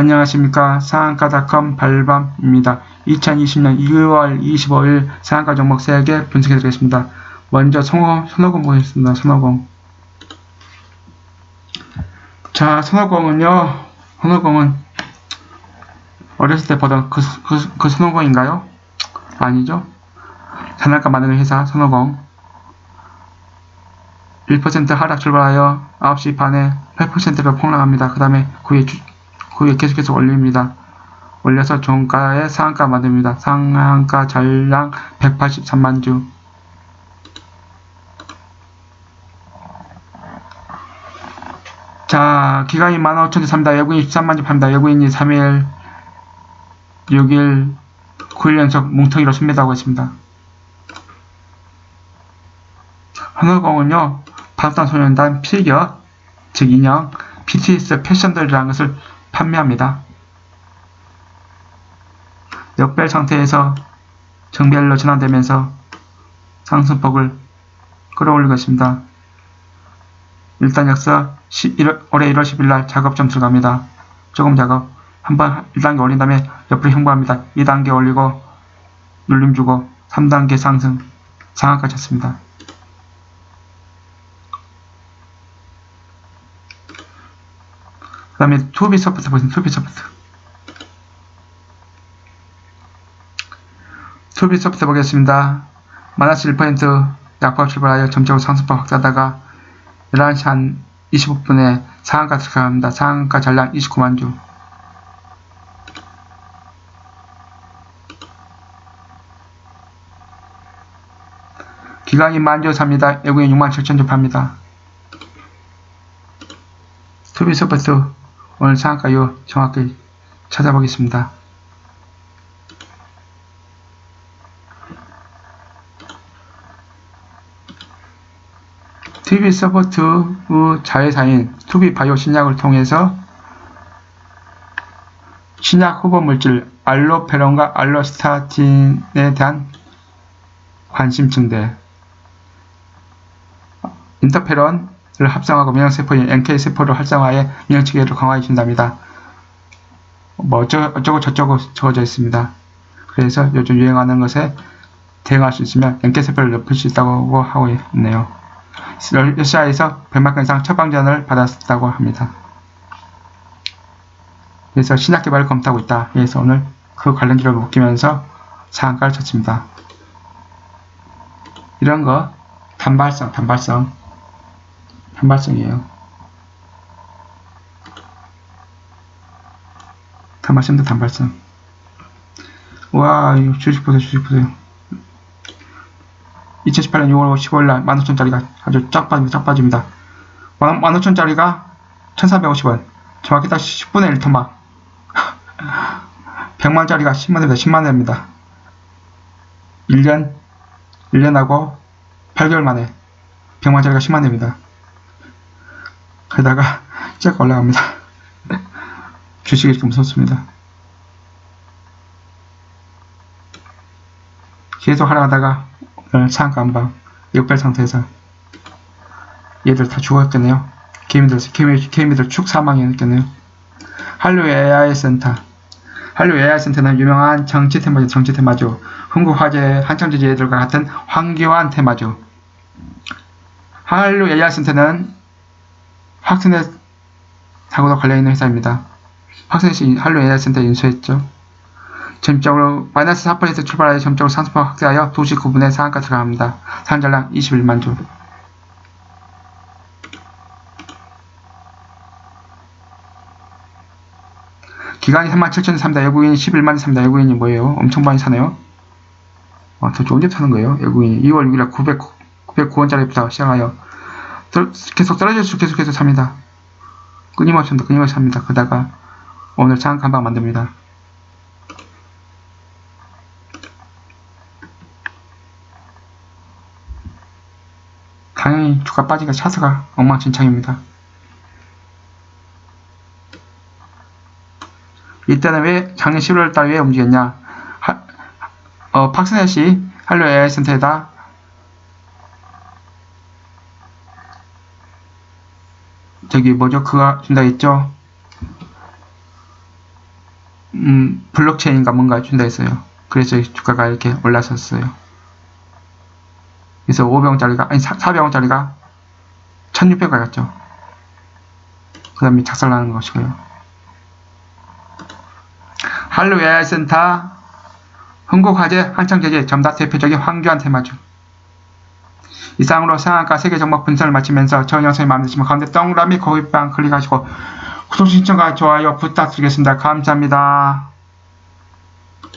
안녕하십니까. 상한가닷컴 발밤입니다. 2020년 2월 25일 상한가 종목 3개 분석해 드리겠습니다. 먼저 선호, 선호공 보겠습니다. 선호공. 자, 선호공은요. 선호공은 어렸을 때 보던 그, 그, 그 선호공인가요? 아니죠. 단할가 만드는 회사 선호공. 1% 하락 출발하여 9시 반에 8%로 폭락합니다. 그 다음에 그 후에, 주- 그 후에 계속해서 올립니다. 올려서 종가에 상한가 만듭니다. 상한가 전량 183만 주. 자, 기간이 15,000주 삽니다. 외국인 13만 주 팝니다. 외국인이 3일, 6일, 9일 연속 뭉텅이로 순매도하고 있습니다. 하늘공은요, 방탄소년단 피겨, 즉 인형, BTS 패션들이라는 것을 판매합니다. 역별 상태에서 정별로 전환되면서 상승폭을 끌어올리고 있습니다. 일단 역서 11월, 올해 1월 10일 날 작업 좀 들어갑니다. 조금 작업. 한번 1단계 올린 다음에 옆으로 형보합니다. 2단계 올리고 눌림 주고 3단계 상승 상한가 쳤습니다. 그 다음에 투비 서포트 보겠습니다. 투비 서포트. 투비 서포트 보겠습니다. 마이너스 1% 약폭 출발하여 점적으로 상승폭 확대하다가 11시 한 25분에 상한가 들어갑니다. 상한가 전량 29만 주. 기간이 만주 삽니다. 외국인 6만 7천 주 팝니다. 투비 서포트 오늘 상한가 이후 정확히 찾아보겠습니다. TV 서포트 후 자회사인 투비바이오 신약을 통해서 신약 후보 물질 알로페론과 알로스타틴에 대한 관심 증대 인터페론을 합성하고 면역세포인 NK세포를 활성화해 면역체계를 강화해 준답니다. 뭐 어쩌, 어쩌고 저쩌고 적어져 있습니다. 그래서 요즘 유행하는 것에 대응할 수 있으면 NK세포를 높일 수 있다고 하고 있네요. 러시아에서 100만 건 이상 처방전을 받았다고 합니다. 그래서 신약 개발을 검토하고 있다. 그래서 오늘 그 관련 기록을 웃기면서 상한가를 쳤습니다. 이런 거 단발성, 단발성, 단발성이에요. 단발성도 단발성. 와, 이거 주식 보세요, 주식 보세요. 2018년 6월 15일 날 15,000짜리가 아주 쫙 빠집니다. 쫙 빠집니다. 15,000짜리가 1,450원. 정확히 딱 10분의 1 토막. 100만짜리가 10만원입니다. 10만원입니다. 1년, 1년하고 8개월 만에 100만짜리가 10만원입니다. 게다가 쫙 올라갑니다. 주식이 이렇게 무섭습니다. 계속 하락하다가 오늘 상한가 한방 역별 상태에서 얘들 다 죽었겠네요. 개미들, 개미, 개미들 축 사망했겠네요. 한류 AI 센터. 한류 AI 센터는 유명한 정치 테마죠. 정치 테마죠. 흥국 화재 한창지 얘들과 같은 황교안 테마죠. 한류 AI 센터는 확신의 사고도 관련 있는 회사입니다. 확신의 씨 한류 AI 센터 인수했죠. 점적으로 마이너스 4% 출발하여 점적으로 상승폭 확대하여 2시 9분에 상한가 들어갑니다. 상한전량 21만 주. 기간이 3만 7천 삽니다. 외국인이 11만 삽니다. 외국인이 뭐예요? 엄청 많이 사네요. 아, 더 좋은 집 사는 거예요. 외국인이 2월 6일 900, 909원짜리부터 시작하여 떨- 계속 떨어질수록 계속해서 삽니다. 끊임없이 삽니다. 끊임없이 삽니다. 그러다가 오늘 상한가 한방 만듭니다. 당연히 주가 빠지니까 차트가 엉망진창입니다. 이때는 왜 작년 11월 달 왜 움직였냐? 하, 어, 팍스넷이 한류 AI 센터에다 저기 뭐죠? 그거 준다 했죠? 음, 블록체인인가 뭔가 준다 했어요. 그래서 주가가 이렇게 올랐었어요. 그래서 500원짜리가, 아니 400원짜리가 1600원 갔죠. 그 다음에 작살나는 것이고요. AI 센터, 흥국화재, 한창제재, 점다 대표적인 황교안 테마주. 이상으로 상한가 세계 종목 분석을 마치면서 저 영상이 마음에 드시면 가운데 동그라미 거기빵 클릭하시고 구독 신청과 좋아요 부탁드리겠습니다. 감사합니다.